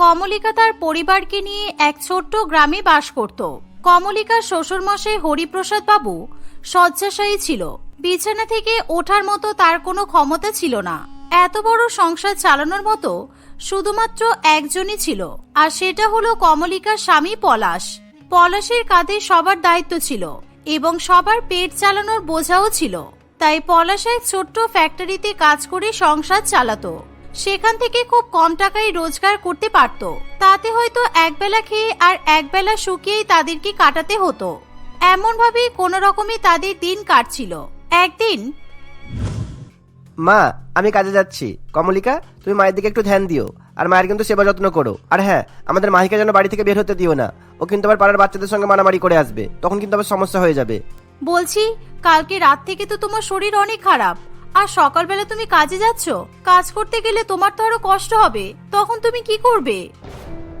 কমলিকা তার পরিবারকে নিয়ে এক ছোট্ট গ্রামে বাস করত। কমলিকার শ্বশুরমশাই হরিপ্রসাদ বাবু শয্যাশায়ী ছিল। বিছানা থেকে ওঠার মতো তার কোনো ক্ষমতা ছিল না। এত বড় সংসার চালানোর মতো শুধুমাত্র একজনই ছিল, আর সেটা হলো কমলিকার স্বামী পলাশ। পলাশের কাঁধে সবার দায়িত্ব ছিল এবং সবার পেট চালানোর বোঝাও ছিল। তাই পলাশ এক ছোট্ট ফ্যাক্টরিতে কাজ করে সংসার চালাতো। সেখান থেকে খুব কম টাকায় রোজগার করতে পারত। তাতে হয়তো একবেলা খেয়ে আর একবেলা শুকিয়েই তাদেরকে কাটাতে হতো। এমন ভাবে কোনো রকমে তাদের দিন কাটছিল। একদিন মা আমি কাজে যাচ্ছি। কমলিকা তুমি মায়ের দিকে একটু ধ্যান দিও। আর মায়ের কিন্তু সেবা যত্ন করো। আর হ্যাঁ আমাদের মাহিকে যেন বাড়ি থেকে বের হতে দিও না। ও কিন্তু আবার পাড়ার বাচ্চাদের সঙ্গে মারামারি করে আসবে। তখন কিন্তু আবার সমস্যা হয়ে যাবে। বলছি কালকে রাত থেকে তো তোমার শরীর অনেক খারাপ। আর সকালবেলা তুমি কাজে যাচ্ছ? কাজ করতে গেলে তোমার তো আরও কষ্ট হবে। তখন তুমি কি করবে?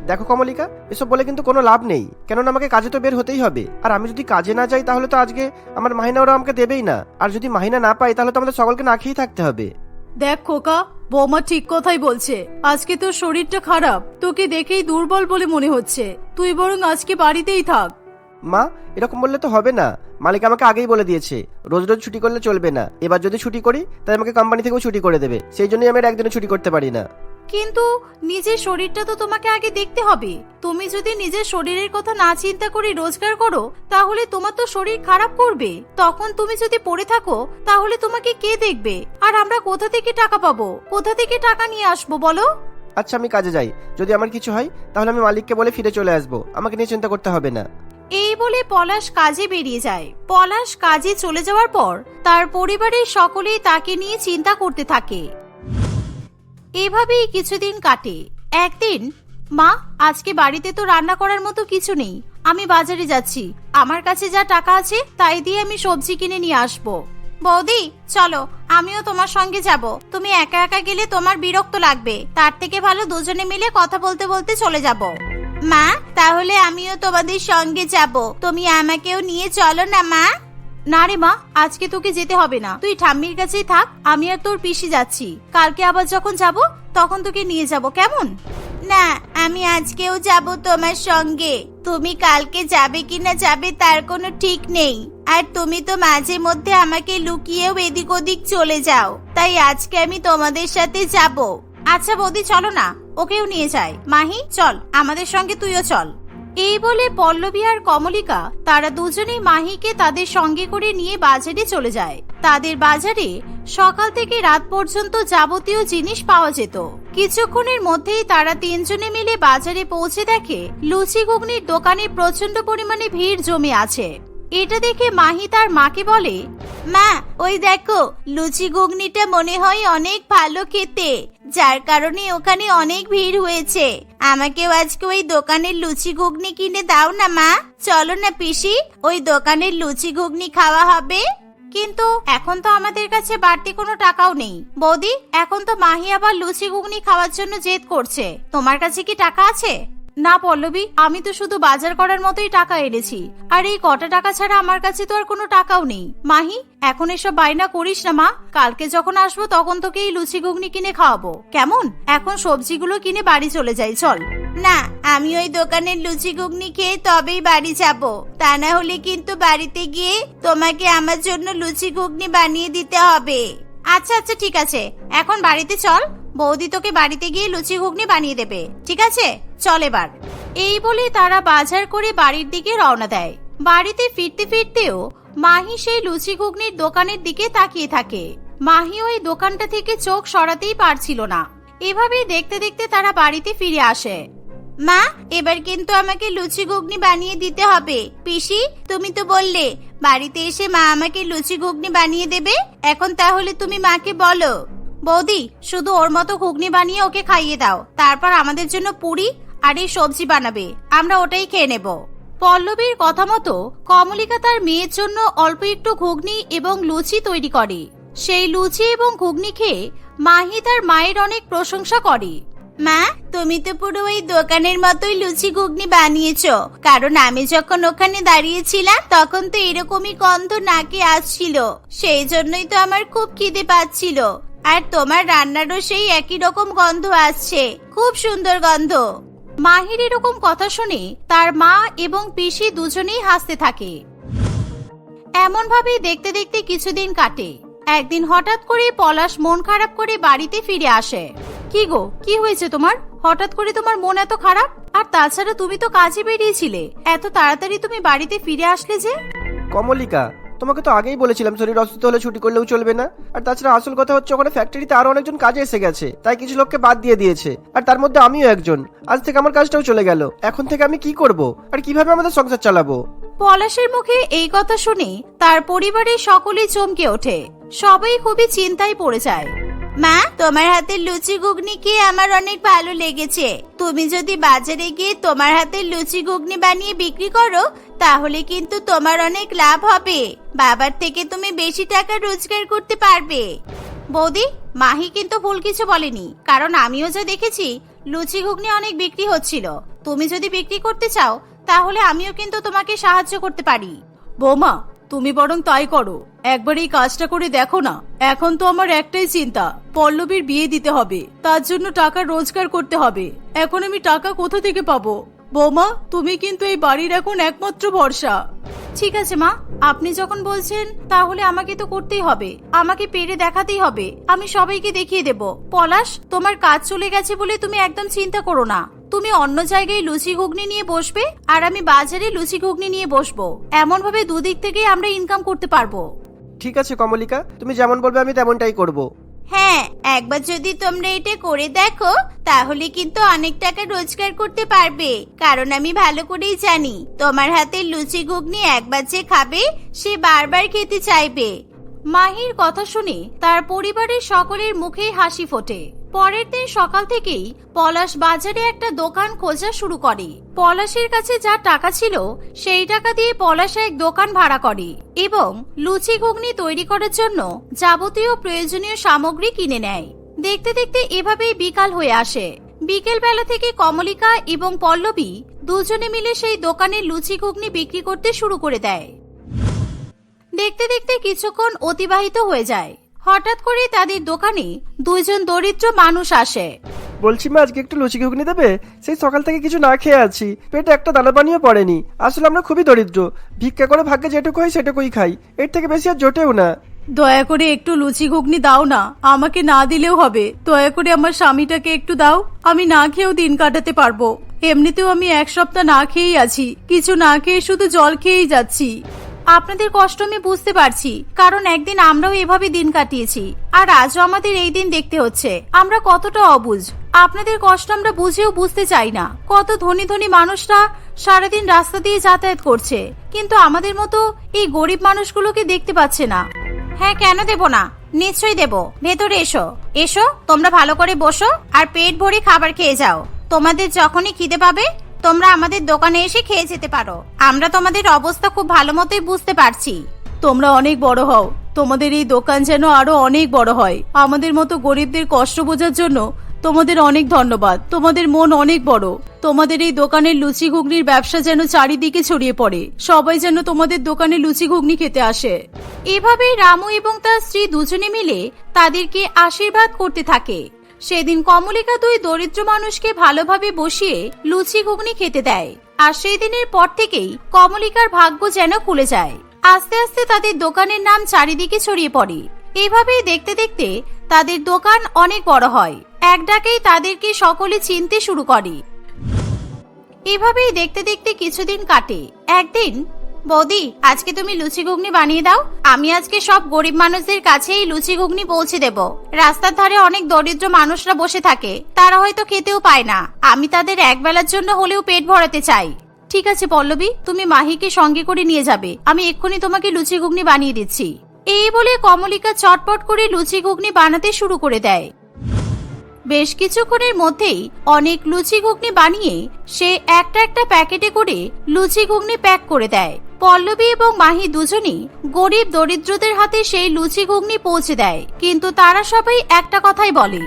দেখো কমলিকা এসব বলে কিন্তু কোনো লাভ নেই। কেননা আমাকে কাজে তো বের হতেই হবে। আর আমি যদি কাজে না যাই তাহলে তো আজকে আমার মাহিনা ওরা আমাকে দেবেই না। আর যদি মাহিনা না পাই তাহলে তো আমাদের সকলকে না খেয়েই থাকতে হবে। দেখ খোকা বৌমা ঠিক কথাই বলছে। আজকে তোর শরীরটা খারাপ। তোকে দেখেই দুর্বল বলে মনে হচ্ছে। তুই বরং আজকে বাড়িতেই থাক। মা এরকম বললে তো হবে না। মালিক আমাকে আগেই বলে দিয়েছে রোজ রোজ ছুটি করলে চলবে না। এবার যদি ছুটি করি তাই আমাকে কোম্পানি থেকেও ছুটি করে দেবে। সেই জন্যই আমি আর একদিনও ছুটি করতে পারি না। কিন্তু নিজের শরীরটা তো তোমাকে আগে দেখতে হবে। তুমি যদি নিজের শরীরের কথা না চিন্তা করে রোজগার করো তাহলে তোমার তো শরীর খারাপ করবে। তখন তুমি যদি পড়ে থাকো তাহলে তোমাকে কে দেখবে? আর আমরা কোথা থেকে টাকা পাবো? কোথা থেকে টাকা নিয়ে আসব বলো? আচ্ছা আমি কাজে যাই। যদি আমার কিছু হয় তাহলে আমি মালিককে বলে ফিরে চলে আসব। আমাকে নিয়ে চিন্তা করতে হবে না। এই বলে পলাশ কাজে বেরিয়ে যায়। পলাশ কাজে চলে যাওয়ার পর তার পরিবারের সকলেই তাকে নিয়ে চিন্তা করতে থাকে। এভাবেই কিছুদিন কাটে। একদিন, মা, আজকে বাড়িতে তো রান্না করার মতো কিছু নেই। আমি বাজারে যাচ্ছি। আমার কাছে যা টাকা আছে, তাই দিয়ে আমি সবজি কিনে নিয়ে আসব। বৌদি, চলো, আমিও তোমার সঙ্গে যাব। তুমি একা একা গেলে তোমার বিরক্ত লাগবে। তার থেকে ভালো দুজনে মিলে কথা বলতে বলতে চলে যাব। মা তাহলে আমিও তোমাদের সঙ্গে যাব। তুমি আমাকেও নিয়ে চলো না মা। না রে মা আজকে তোকে যেতে হবে না। তুই ঠাম্মির কাছেই থাক আমি আর তোর পিসি যাচ্ছি। কালকে আবার যখন যাব তখন তোকে নিয়ে যাব কেমন? না আমি আজকেও যাব তোমার সঙ্গে। তুমি কালকে যাবে কিনা যাবে তার কোনো ঠিক নেই। আর তুমি তো মাঝে মধ্যে আমাকে লুকিয়েও এদিক ওদিক চলে যাও। তাই আজকে আমি তোমাদের সাথে যাব। আচ্ছা বৌদি চলো না। ওকেও নিয়ে যায় মাহি, চল, আমাদের সঙ্গে তুইও চল। এই বলে পল্লবী আর কমলিকা, তারা দুজনেই মাহিকে তাদের সঙ্গে করে নিয়ে বাজারে চলে যায়। তাদের বাজারে সকাল থেকে রাত পর্যন্ত যাবতীয় জিনিস পাওয়া যেত। কিছুক্ষণের মধ্যেই তারা তিনজনে মিলে বাজারে পৌঁছে দেখে লুচি ঘুগনির দোকানে প্রচণ্ড পরিমাণে ভিড় জমে আছে। এটা দেখে মাহি তার মাকে বলে মা, ওই দেখো, লুচি ঘুগনিটা মনে হয় অনেক ভালো খেতে। যার কারণে ওখানে অনেক ভিড় হয়েছে। আমাকেও আজকে ওই দোকানের লুচি ঘুগনি কিনে দাও না, মা। চলো না পিসি, ওই দোকানের লুচি ঘুগনি খাওয়া হবে। কিন্তু এখন তো আমাদের কাছে বাড়তি কোনো টাকাও নেই। বৌদি, এখন তো মাহি আবার লুচি ঘুগনি খাওয়ার জন্য জেদ করছে। তোমার কাছে কি টাকা আছে? না পল্লবী আমি তো শুধু বাজার করার মতোই টাকা এনেছি। আর এই কটা টাকা ছাড়া আমার কাছে তো আর কোনো টাকাও নেই। মাহি এখন এসব বায়না করিস না মা। কালকে যখন আসব তখন তোকে এই লুচি ঘুগনি কিনে খাওয়াবো। কেমন? এখন সবজিগুলো কিনে বাড়ি চলে যাই চল। না আমি ওই দোকানের লুচি ঘুগনি খেয়ে তবেই বাড়ি যাব। তা না হলে কিন্তু বাড়িতে গিয়ে তোমাকে আমার জন্য লুচি ঘুগনি বানিয়ে দিতে হবে। আচ্ছা আচ্ছা ঠিক আছে। এখন বাড়িতে চল। বৌদি তোকে বাড়িতে গিয়ে লুচি ঘুগনি বানিয়ে দেবে। ঠিক আছে? চল এবার এই বলে তারা বাজার করে বাড়ির দিকে রওনা দেয়। বাড়িতে ফিরতে ফিরতেও মাহি সেই লুচি ঘুগনির দোকানের দিকে তাকিয়ে থাকে। মাহি ওই দোকানটা থেকে চোখ সরাতেই পারছিল না। এভাবেই দেখতে দেখতে তারা বাড়িতে ফিরে আসে। মা, এবার কিন্তু আমাকে লুচি ঘুগনি বানিয়ে দিতে হবে। পিসি, তুমি তো বললে, বাড়িতে এসে মা আমাকে লুচি ঘুগনি বানিয়ে দেবে। এখন তাহলে তুমি মাকে বলো। বৌদি, শুধু ওর মতো ঘুগনি বানিয়ে ওকে খাইয়ে দাও। তারপর আমাদের জন্য পুরি আর এই সবজি বানাবে। আমরা ওটাই খেয়ে নেব। পল্লবীর কথা মতো কমলিকা তার মেয়ের জন্য অল্প একটু ঘুগনি এবং লুচি তৈরি করে। সেই লুচি এবং ঘুগনি খেয়ে মাহি তার মায়ের অনেক প্রশংসা করে। মা, তুমি তো পুরো ওই দোকানের মতোই লুচি ঘুগনি বানিয়েছ। কারণ আমি যখন ওখানে দাঁড়িয়েছিলাম, তখন তো এরকমই গন্ধ নাকে আসছিল। সেই জন্যই তো আমার খুব খিদে পাচ্ছিল। আর তোমার রান্নারও সেই একই রকম গন্ধ আসছে। খুব সুন্দর গন্ধ। মাহির এরকম কথা শুনে তার মা এবং পিসি দুজনেই হাসতে থাকে। এমন ভাবেই দেখতে দেখতে কিছুদিন কাটে। একদিন হঠাৎ করে পলাশ মন খারাপ করে বাড়িতে ফিরে আসে। কি গো, কি হয়েছে তোমার? হঠাৎ করে তোমার মন এত খারাপ? আর তাছাড়া তুমি তো কাজে বেরিয়েছিলে। এত তাড়াতাড়ি তুমি বাড়িতে ফিরে আসলে যে? কমলিকা তোমাকে তো আগেই বলেছিলাম, শরীর অসুস্থ হলে ছুটি করলেও চলবে না। আর তাছাড়া আসল কথা হচ্ছে, ওখানে ফ্যাক্টরিতে আরও অনেকজন কাজে এসে গেছে, তাই কিছু লোককে বাদ দিয়ে দিয়েছে। আর তার মধ্যে আমিও একজন। আজ থেকে আমার কাজটাও চলে গেল। এখন থেকে আমি কি করব? আর কীভাবে আমাদের সংসার চালাবো? পলাশের মুখে এই কথা শুনে তার পরিবারের সকলেই চমকে ওঠে। সবাই খুবই চিন্তায় পড়ে যায়। মা, তোমার হাতের লুচি ঘুগনি খেয়ে আমার অনেক ভালো লেগেছে। তুমি যদি বাজারে গিয়ে তোমার হাতের লুচি ঘুগনি বানিয়ে বিক্রি করো তাহলে কিন্তু তোমার অনেক লাভ হবে। বাবার থেকে তুমি বেশি টাকা রোজগার করতে পারবে। বৌদি, মাহি কিন্তু ভুল কিছু বলেনি। কারণ আমিও যা দেখেছি, লুচি ঘুগনি অনেক বিক্রি হচ্ছিল। তুমি যদি বিক্রি করতে চাও, তাহলে আমিও কিন্তু তোমাকে সাহায্য করতে পারি। বৌমা, তুমি বরং তাই করো। একবার এই কাজটা করে দেখো না। এখন তো আমার একটাই চিন্তা, পল্লবীর বিয়ে দিতে হবে। তার জন্য টাকা রোজগার করতে হবে। এখন আমি টাকা কোথা থেকে পাবো? বৌমা তুমি কিন্তু এই বাড়ির এখন একমাত্র ভরসা। ঠিক আছে মা। আপনি যখন বলছেন তাহলে আমাকে তো করতেই হবে। আমাকে পেরে দেখাতেই হবে। আমি সবাইকে দেখিয়ে দেব। পলাশ তোমার কাজ চলে গেছে বলে তুমি একদম চিন্তা করো না। তুমি অন্য জায়গায় লুচি ঘুগনি নিয়ে বসবে আর আমি বাজারে লুচি ঘুগনি নিয়ে বসবো। এমন ভাবে দুদিক থেকে আমরা ইনকাম করতে পারব। ঠিক আছে কমলিকা। তুমি যেমন বলবে আমি তেমনটাই করব। হ্যাঁ একবার যদি তোমরা এটা করে দেখো, তাহলে কিন্তু অনেক টাকা রোজগার করতে পারবে। কারণ আমি ভালো করেই জানি, তোমার হাতের লুচি ঘুগনি একবার যে খাবে, সে বারবার খেতে চাইবে। মাহির কথা শুনে তার পরিবারের সকলের মুখে হাসি ফোটে। পরের দিন সকাল থেকেই পলাশ বাজারে একটা দোকান খোঁজা শুরু করে। পলাশের কাছে যা টাকা ছিল, সেই টাকা দিয়ে পলাশ এক দোকান ভাড়া করে এবং লুচি ঘুগনি তৈরি করার জন্য যাবতীয় প্রয়োজনীয় সামগ্রী কিনে নেয়। দেখতে দেখতে এভাবেই বিকাল হয়ে আসে। বিকেল বেলা থেকে কমলিকা এবং পল্লবী দুজনে মিলে সেই দোকানে লুচি ঘুগনি বিক্রি করতে শুরু করে দেয়। দেখতে দেখতে কিছুক্ষণ অতিবাহিত হয়ে যায়। হঠাৎ করে তাদের দোকানে দুইজন দরিদ্র মানুষ আসে। বলছি মা আজকে একটু লুচি ঘুগনি দেবে? সেই সকাল থেকে কিছু না খেয়ে আছি। পেটে একটা দানা পানিও পড়েনি। আসলে আমরা খুবই দরিদ্র। ভিক্ষা করে ভাগ্যে যেটুকু হয় সেটুকুই খাই। এর থেকে বেশি আর জোটেও না। দয়া করে একটু লুচি ঘুগনি দাও না। আমাকে না দিলেও হবে। দয়া করে আমার স্বামীটাকে একটু দাও। আমি না খেয়েও দিন কাটাতে পারব। এমনিতেও আমি এক সপ্তাহ না খেয়েই আছি। কিছু না খেয়ে শুধু জল খেয়েই যাচ্ছি। আপনাদের কষ্ট আমি বুঝতে পারছি, কারণ একদিন আমরাও এভাবে দিন কাটিয়েছি। আর আজও আমাদের এই দিন দেখতে হচ্ছে। আমরা কতটা অবুঝ আপনাদের কষ্ট আমরা বুঝেও বুঝতে চাই না। কত ধনী ধনী মানুষরা সারাদিন রাস্তা দিয়ে যাতায়াত করছে। কিন্তু আমাদের মতো এই গরিব মানুষগুলোকে দেখতে পাচ্ছে না। হ্যাঁ কেন দেব না? নিশ্চয়ই দেব। ভেতরে এসো। এসো, তোমরা ভালো করে বসো, আর পেট ভরে খাবার খেয়ে যাও। তোমাদের যখনই খিদে পাবে তোমরা আমাদের দোকানে এসে খেয়ে যেতে পারো। আমরা তোমাদের অবস্থা খুব ভালো মতোই বুঝতে পারছি। তোমরা অনেক বড় হও। তোমাদের এই দোকান যেন আরও অনেক বড় হয়। আমাদের মতো গরিবদের কষ্ট বোঝার জন্য তোমাদের অনেক ধন্যবাদ। তোমাদের মন অনেক বড়। তোমাদের এই দোকানের লুচি ঘুগনির ব্যবসা যেন চারিদিকে ছড়িয়ে পড়ে। সবাই যেন তোমাদের দোকানে লুচি ঘুগনি খেতে আসে। এভাবেই রামু এবং তার স্ত্রী দুজনে মিলে তাদেরকে আশীর্বাদ করতে থাকে। সেদিন কমলিকা দুই দরিদ্র মানুষকে ভালোভাবে বসিয়ে লুচি ঘুগনি খেতে দেয়। আর সেই দিনের পর থেকেই কমলিকার ভাগ্য যেন খুলে যায়। আস্তে আস্তে তাদের দোকানের নাম চারিদিকে ছড়িয়ে পড়ে। এভাবেই দেখতে দেখতে তাদের দোকান অনেক বড় হয়। এক ডাকেই তাদেরকে সকলে চিনতে শুরু করে। এভাবেই দেখতে দেখতে কিছুদিন কাটে। একদিন বৌদি, আজকে তুমি লুচি ঘুগনি বানিয়ে দাও। আমি আজকে সব গরিব মানুষদের কাছে এই লুচি ঘুগনি পৌঁছে দেব। রাস্তার ধারে অনেক দরিদ্র মানুষরা বসে থাকে। তারা হয়তো খেতেও পায় না। আমি তাদের একবেলার জন্য হলেও পেট ভরাতে চাই। ঠিক আছে পল্লবী, তুমি মাহিকে সঙ্গে করে নিয়ে যাবে। আমি এক্ষুনি তোমাকে লুচি ঘুগনি বানিয়ে দিচ্ছি। এই বলে কমলিকা চটপট করে লুচি ঘুগনি বানাতে শুরু করে দেয়। বেশ কিছুক্ষণের মধ্যেই অনেক লুচি ঘুগনি বানিয়ে সে একটা একটা প্যাকেটে করে লুচি ঘুগনি প্যাক করে দেয়। পল্লবী এবং মাহি দুজনই গরিব দরিদ্রদের হাতে সেই লুচি ঘুগনি পৌঁছে দেয়। কিন্তু তারা সবাই একটা কথাই বলে।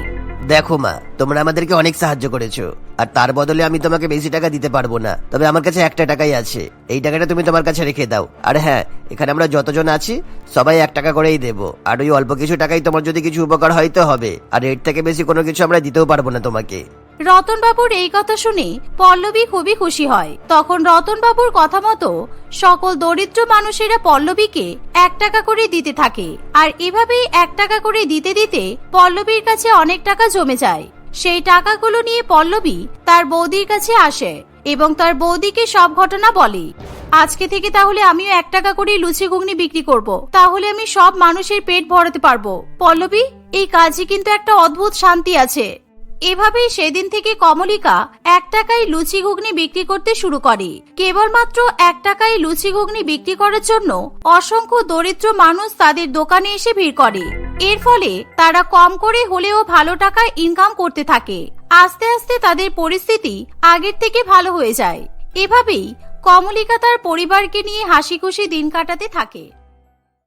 দেখো মা, তোমরা আমাদেরকে অনেক সাহায্য করেছ। আর তার বদলে আমি তোমাকে বেশি টাকা দিতে পারব না। তবে আমার কাছে একটা টাকাই আছে। এই টাকাটা তুমি তোমার কাছে রেখে দাও। আর হ্যাঁ এখানে আমরা যতজন আছি, সবাই এক টাকা করেই দেবো। আর ওই অল্প কিছু টাকাই তোমার যদি কিছু উপকার হয়তো হবে। আর এর থেকে বেশি কোনো কিছু আমরা দিতেও পারব না তোমাকে। রতনবাবুর এই কথা শুনে পল্লবী খুবই খুশি হয়। তখন রতনবাবুর কথা মতো সকল দরিদ্র মানুষেরা পল্লবীকে এক টাকা করে দিতে থাকে। আর এভাবেই এক টাকা করে দিতে দিতে পল্লবীর কাছে অনেক টাকা জমে যায়। সেই টাকাগুলো নিয়ে পল্লবী তার বৌদির কাছে আসে এবং তার বৌদিকে সব ঘটনা বলে। আজকে থেকে তাহলে আমিও এক টাকা করে লুচি ঘুগনি বিক্রি করব। তাহলে আমি সব মানুষের পেট ভরাতে পারব। পল্লবী, এই কাজে কিন্তু একটা অদ্ভুত শান্তি আছে। এভাবেই সেদিন থেকে কমলিকা এক টাকায় লুচি ঘুগনি বিক্রি করতে শুরু করে। কেবলমাত্র এক টাকায় লুচি ঘুগনি বিক্রি করার জন্য অসংখ্য দরিদ্র মানুষ তাদের দোকানে এসে ভিড় করে। এর ফলে তারা কম করে হলেও ভালো টাকা ইনকাম করতে থাকে। আস্তে আস্তে তাদের পরিস্থিতি আগের থেকে ভালো হয়ে যায়। এভাবেই কমলিকা তার পরিবারকে নিয়ে হাসি খুশি দিন কাটাতে থাকে।